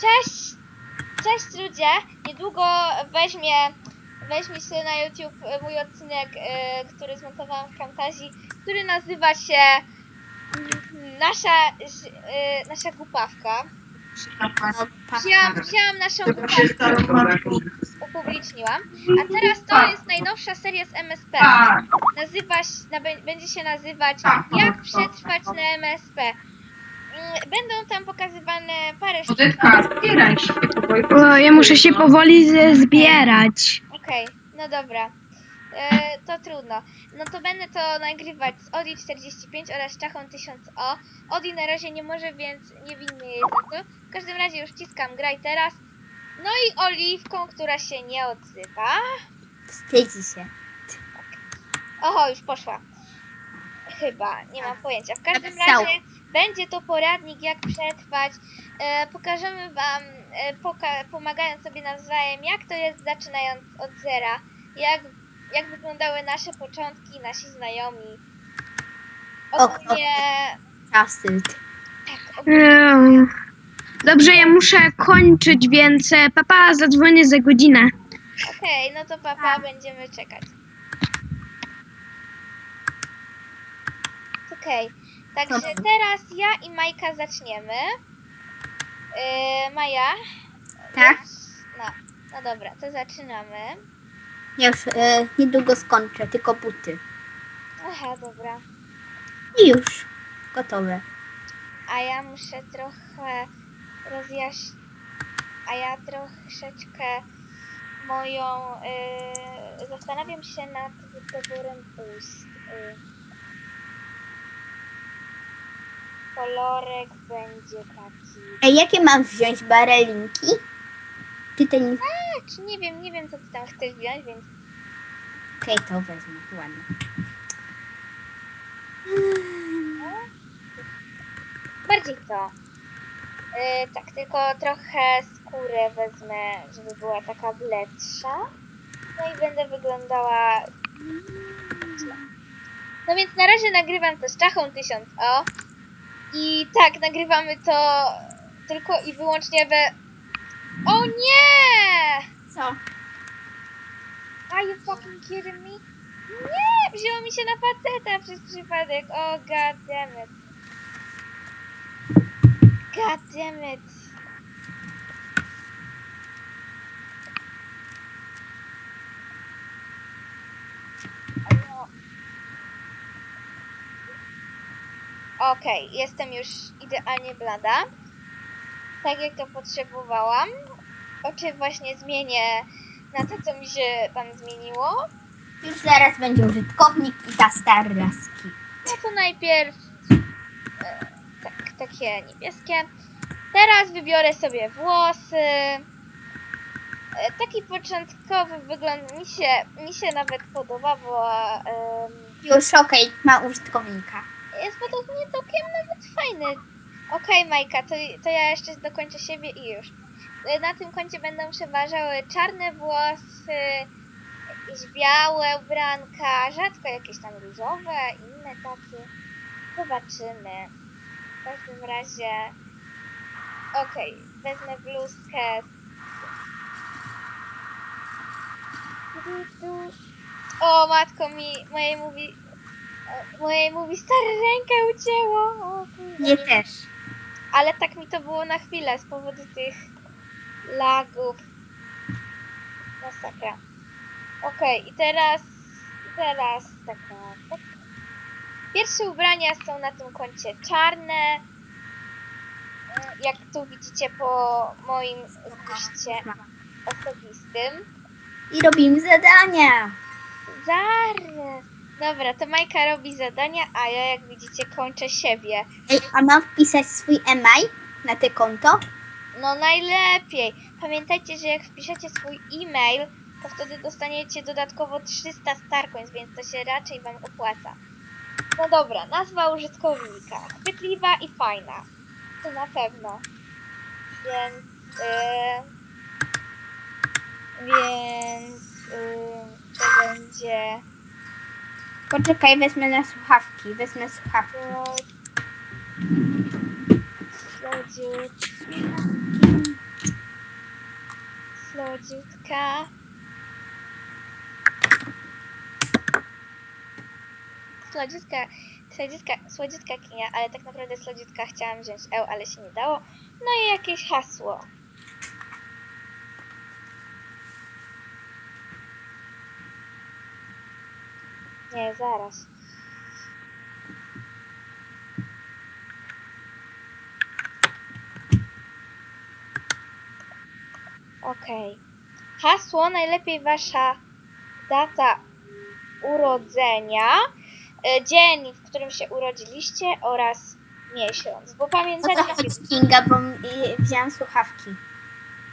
Cześć! Cześć ludzie! Niedługo weźmie, weźmie się na YouTube e, mój odcinek, e, który zmontowałam w Camtasia, który nazywa się mm, Nasza, e, nasza głupawka. Wzięłam, wzięłam naszą głupawkę, upubliczniłam. A teraz to jest najnowsza seria z MSP. Nazywa się, na, będzie się nazywać Jak przetrwać na MSP. Mm, Będą tam pokazywane parę sztuk. Odetka, zbieraj się. O, ja muszę się powoli z- zbierać. Okej, no dobra. E, to trudno. No to będę to nagrywać z Odi 45 oraz Czachą 1000O. Odi na razie nie może, więc nie winny jej za to. W każdym razie już wciskam graj teraz. No i Oliwką, która się nie odzywa. Wstydzi się. Oho, już poszła. Chyba, nie mam pojęcia. W każdym Napisał. razie będzie to poradnik, jak przetrwać. E, pokażemy Wam, e, poka- pomagając sobie nawzajem, jak to jest zaczynając od zera. Jak, jak wyglądały nasze początki, nasi znajomi. Ogólnie, Czasy. tak, ogólnie Dobrze, ja muszę kończyć, więc e, papa zadzwonię za godzinę. Okej, no to papa, będziemy czekać. Okej, także teraz ja i Majka zaczniemy. Yy, Maja? Tak? No, no dobra, to zaczynamy. Ja już e, niedługo skończę, tylko buty. Aha, dobra. I już. Gotowe. A ja muszę trochę rozjaśnić. A ja troszeczkę moją. Yy, zastanawiam się nad wyborem ust. Yy. Kolorek będzie taki. Ej, jakie mam wziąć barelinki? Nie... A, czy nie wiem, nie wiem co ty tam chcesz wziąć, więc. Okej, to wezmę. Ładnie. Bardziej to. Yy, tak, tylko trochę skórę wezmę, żeby była taka bledsza. No i będę wyglądała źle. No więc na razie nagrywam to z czachą 1000O. I tak, nagrywamy to tylko i wyłącznie we... O nie! Co? Are you fucking kidding me? Nie! Wzięło mi się na faceta przez przypadek. O, god damn it. Okej, jestem już idealnie blada. Tak jak to potrzebowałam. Oczy właśnie zmienię na to, co mi się tam zmieniło. Już zaraz będzie użytkownik i ta starlaski. No to najpierw e, tak, takie niebieskie. Teraz wybiorę sobie włosy. E, Taki początkowy wygląd mi się, mi się nawet podoba, bo em, Już okej, ma użytkownika. Jest według mnie całkiem nawet fajny. Okej, Majka, to, to ja jeszcze dokończę siebie i już. Na tym koncie będą przeważały czarne włosy, jakieś białe ubranka, rzadko jakieś tam różowe, inne takie. Zobaczymy. W każdym razie... Okej, wezmę bluzkę. O, matko mi, mojej mówi... Mojej mówi stare rękę ucięło. O, kurde. Nie też. Ale tak mi to było na chwilę z powodu tych lagów. Masakra. Okej, i teraz, i teraz tak, tak. Pierwsze ubrania są na tym koncie czarne. Jak tu widzicie po moim guście osobistym. I robimy zadania. Zaraz. Dobra, to Majka robi zadania, a ja jak widzicie kończę siebie. Ej, a mam wpisać swój e-mail na te konto? No najlepiej. Pamiętajcie, że jak wpiszecie swój e-mail, to wtedy dostaniecie dodatkowo 300 Starcoins, więc to się raczej Wam opłaca. No dobra, nazwa użytkownika. Chwytliwa i fajna. To na pewno. Więc... Yy, więc... Yy, to będzie... Poczekaj, wezmę na słuchawki. Wezmę słuchawki. Będzie... Słodziutka. Słodziutka, słodziutka, słodziutka kinia, ale tak naprawdę słodziutka chciałam wziąć L, ale się nie dało. No i jakieś hasło. Nie, zaraz. Okej. Hasło najlepiej wasza data urodzenia, e, dzień, w którym się urodziliście oraz miesiąc. Bo O co pamiętacie, chodzi Kinga, bo m- i- wzięłam słuchawki.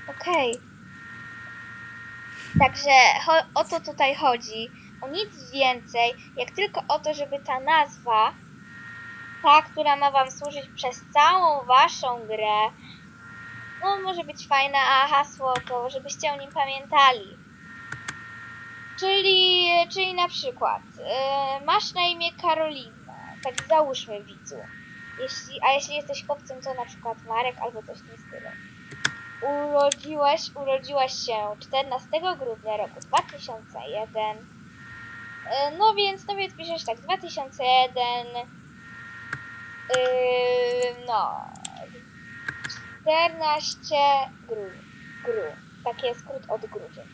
Okej. Także cho- o to tutaj chodzi. O nic więcej, jak tylko o to, żeby ta nazwa, ta, która ma wam służyć przez całą waszą grę, no może być fajna, a hasło to, żebyście o nim pamiętali. Czyli, czyli na przykład, e, masz na imię Karolina, tak załóżmy widzu. Jeśli, a jeśli jesteś chłopcem, to na przykład Marek albo coś w tym stylu urodziłaś się 14 grudnia roku 2001. E, No więc, no więc piszesz tak, 2001, yy, no, 14 gru, gru, taki jest skrót od grudzień.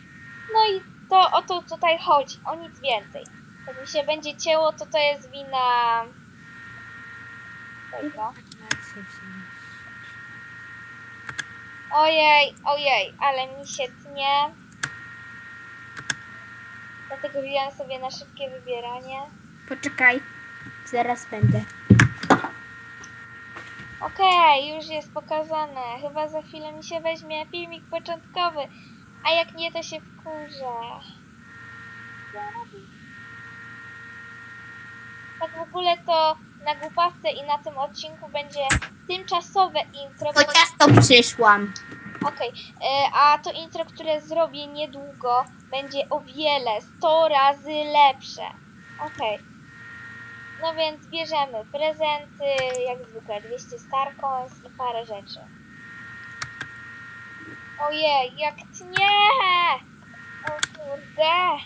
No i to o to tutaj chodzi, o nic więcej. Jak mi się będzie cięło, to to jest wina tego. Ojej, ojej, ale mi się tnie. Dlatego wziąłem sobie na szybkie wybieranie. Poczekaj, zaraz będę. Okej, już jest pokazane. Chyba za chwilę mi się weźmie filmik początkowy. A jak nie, to się wkurzę. Tak w ogóle to na głupawce i na tym odcinku będzie tymczasowe intro. Po ciasto przyszłam. Okej, e, a to intro, które zrobię niedługo, będzie o wiele, 100 razy lepsze. Okej. No więc bierzemy prezenty, jak zwykle 200 Starcoins i parę rzeczy. Ojej, jak tnie! O kurde!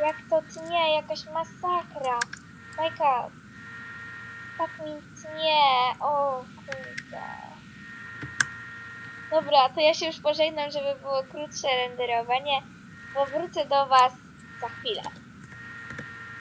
Jak to tnie, jakaś masakra. Majka, tak mi tnie, o kurde. Dobra, to ja się już pożegnam, żeby było krótsze renderowanie, bo wrócę do Was za chwilę.